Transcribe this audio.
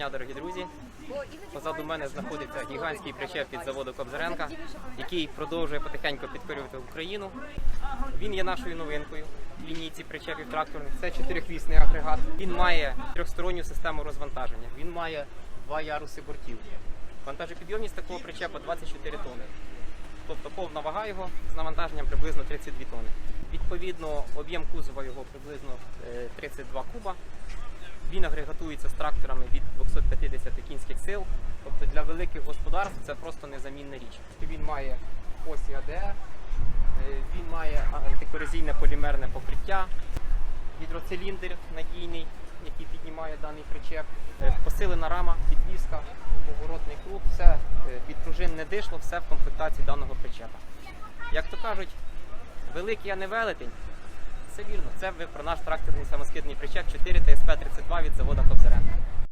дня, дорогі друзі. Позаду мене знаходиться гігантський причеп від заводу Кобзаренка, який продовжує потихеньку підкорювати Україну. Він є нашою новинкою в лінійці причепів тракторних. Це чотирихвісний агрегат. Він має трьохсторонню систему розвантаження. Він має два яруси бортів. Вантажопідйомність такого причепа 24 тонни. Тобто повна вага його з навантаженням приблизно 32 тонни. Відповідно, об'єм кузова його приблизно е, 32 куба. Він агрегатується з тракторами від 250 кінських сил. Тобто для великих господарств це просто незамінна річ. Він має осі АДР, е, він має антикорозійне полімерне покриття, гідроциліндр надійний, який піднімає даний причеп, е, посилена рама, підвіска, поворотний круг, все е, підпружинне дишло, все в комплектації даного причепа. Як то кажуть, великий, а не велетень. Це вірно. Це про наш тракторний самоскидний причеп 4 ТСП-32 від заводу Кобзаренка.